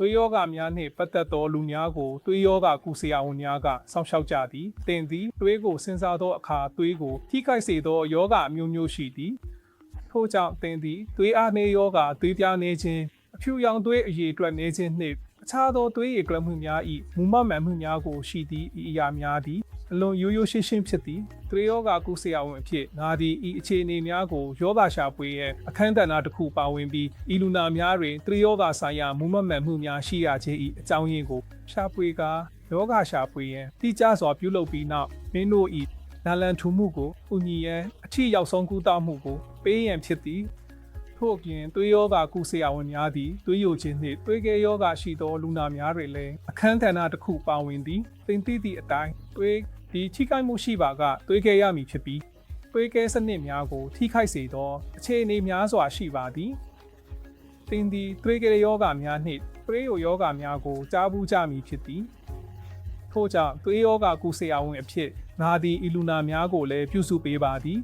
သွေးယောဂများနှင့်ပတ်သက်သောလူများကိုသွေးယောဂကုဆရာဝန်များကစောင့်ရှောက်ကြသည်တင်သည်သွေးကိုစဉ်းစားသောအခါသွေးကိုထိခိုက်စေသောယောဂအမျိုးမျိုးရှိသည်ထို့ကြောင့်တင်သည်သွေးအားနည်းယောဂသွေးပြားနေခြင်းအဖြူရောင်သွေးအရေအတွက်နေခြင်းနှင့် အခြားသောသွေးရည်ကလမှုများ၏မူမမှန်မှုများကိုရှိသည့်ဤအရာများသည်အလွန်ရိုးရိုးရှင်းရှင်းဖြစ်သည်သွေးယောဂကုဆရာဝန်အဖြစ်ငါသည်ဤအခြေအနေများကိုယောဂရှာပွေရဲ့အခန်းကဏ္ဍတစ်ခုပါဝင်ပြီးဤလူနာများတွင်သွေးယောဂဆိုင်ရာမူမမှန်မှုများရှိရခြင်း၏အကြောင်းရင်းကိုရှာပွေကာယောဂရှာပွေရန်တိကျစွာပြုလုပ်ပြီးနောက်မင်းတို့၏နာလန်ထူမှုကိုဥညီရန်အထီရောက်ဆုံးကူးတမှုကိုပေးရန်ဖြစ်သည် ထို့အပြင်သွေးယောဂကုဆရာဝန်များသည်သွေးယိုခြင်းနှင့်သွေးကဲယောဂရှိသောလူနာများတွင်လည်းအခန်းဌာနတစ်ခုပါဝင်သည်တင်သိသည့်အတိုင်းသွေးဒီထိခိုက်မှုရှိပါကသွေးကဲရမည်ဖြစ်ပြီးသွေးကဲစနစ်များကို ထိခိုက်စေသောအခြေအနေများစွာရှိပါသည်တင်သည်သွေးကဲယောဂများနှင့်သွေးယိုယောဂများကိုကြားဘူးကြမည်ဖြစ်သည်ထို့ကြောင့်သွေးယောဂကုဆရာဝန်အဖြစ်ငါသည်ဤလူနာများကိုလည်းပြုစုပေးပါသည်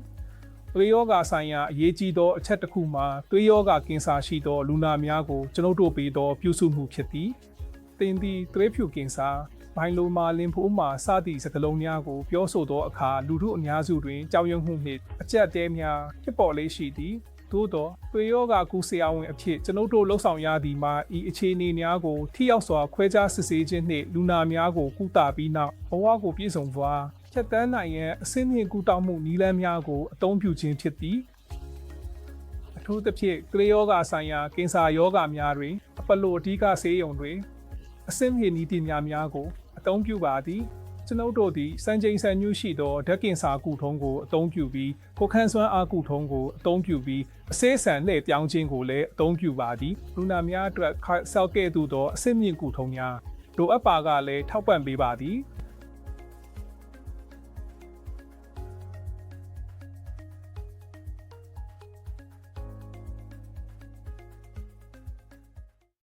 သွေးယောဂဆိုင်ရာအရေးကြီးသောအချက်တစ်ခုမှာသွေးယောဂကင်ဆာရှိသောလူနာများကိုကျွန်ုပ်တို့ပေးသောပြုစုမှုဖြစ်သည်။သင်သည်သွေးဖြူကင်ဆာဘိုင်လိုမာလင်ဖိုမာစသည့်စကားလုံးများကိုပြောဆိုသောအခါလူထုအများစုတွင်ကြောက်ရွံ့မှုနှင့်အကြက်တဲများဖြစ်ပေါ်လေးရှိသည်။သို့သောသွေးယောဂကူဆရာဝန်အဖြစ်ကျွန်ုပ်တို့လှုပ်ဆောင်ရသည်မှာဤအခြေအနေများကိုထိရောက်စွာခွဲခြားစစ်ဆေးခြင်းနှင့်လူနာများကိုကုသပြီးနောက်ဘဝကိုပြည့်စုံစွာ ဖြတ်တန်းနိုင်ရန်အစင်းမြင့်ကူတောက်မှုနည်းလမ်းများကိုအသုံးပြုခြင်းဖြစ်သည်အထူးသဖြင့်ကလေးယောဂဆိုင်ရာကင်ဆာယောဂများတွင်အပလိုအဓိကဆေးရုံတွင်အစင်းမြင့်နည်းပညာများကိုအသုံးပြုပါသည်ကျွန်ုပ်တို့သည်စံချိန်စံညွှရှိသောဓာတ်ကင်ဆာကုထုံးကိုအသုံးပြုပြီးကိုယ်ခန့်စွမ်းအားကုထုံးကိုအသုံးပြုပြီးအစေးဆန်လှည့်ပြောင်းခြင်းကိုလည်းအသုံးပြုပါသည်လူနာများအတွက်ဆယ်ကဲ့သို့သောအစင်းမြင့်ကုထုံးများလိုအပ်ပါကလည်းထောက်ပံ့ပေးပါသည်